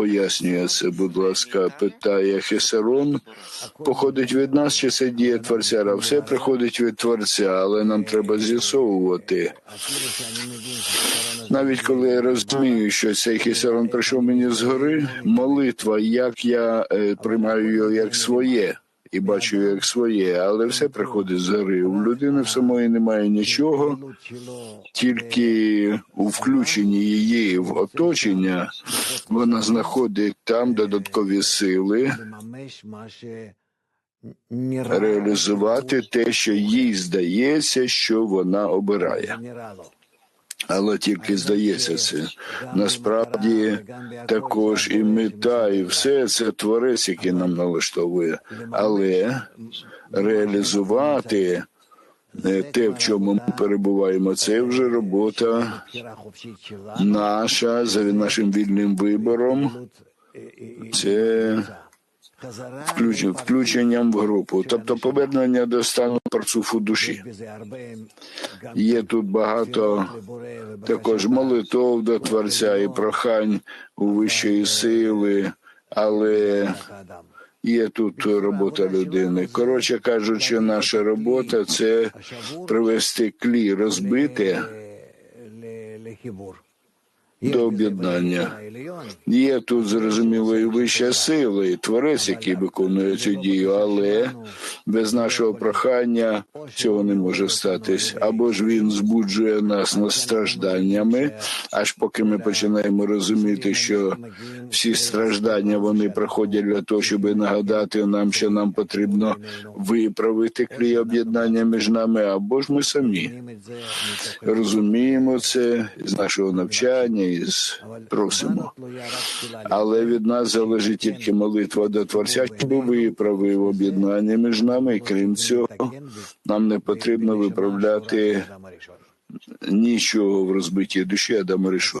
пояснює це, будь ласка, питає Хесерон. Походить від нас, чи це діє Творця? Все приходить від Творця, але нам треба з'ясовувати. Навіть коли я розумію, що цей хісерон прийшов мені згори, молитва, як я е, приймаю його як своє і бачу як своє, але все приходить згори. У людини в самої немає нічого, тільки у включенні її в оточення вона знаходить там додаткові сили реалізувати те, що їй здається, що вона обирає. Але тільки здається це. Насправді також і мета, і все це творець, який нам налаштовує. Але реалізувати е, те, в чому ми перебуваємо, це вже робота наша за нашим вільним вибором. Це включенням в групу, тобто повернення до стану парцуфу душі. Є тут багато також молитов до Творця і прохань у вищої сили, але є тут робота людини. Коротше кажучи, наша робота це привести клі розбите до об'єднання. Є тут зрозуміло і вища сила, і творець, який виконує цю дію, але без нашого прохання цього не може статись. Або ж він збуджує нас над стражданнями, аж поки ми починаємо розуміти, що всі страждання вони проходять для того, щоб нагадати нам, що нам потрібно виправити клій об'єднання між нами, або ж ми самі розуміємо це з нашого навчання і просимо. Але від нас залежить тільки молитва до Творця, щоб виправив об'єднання між нами. Крім цього, нам не потрібно виправляти нічого в розбитій душі Адама Ришона.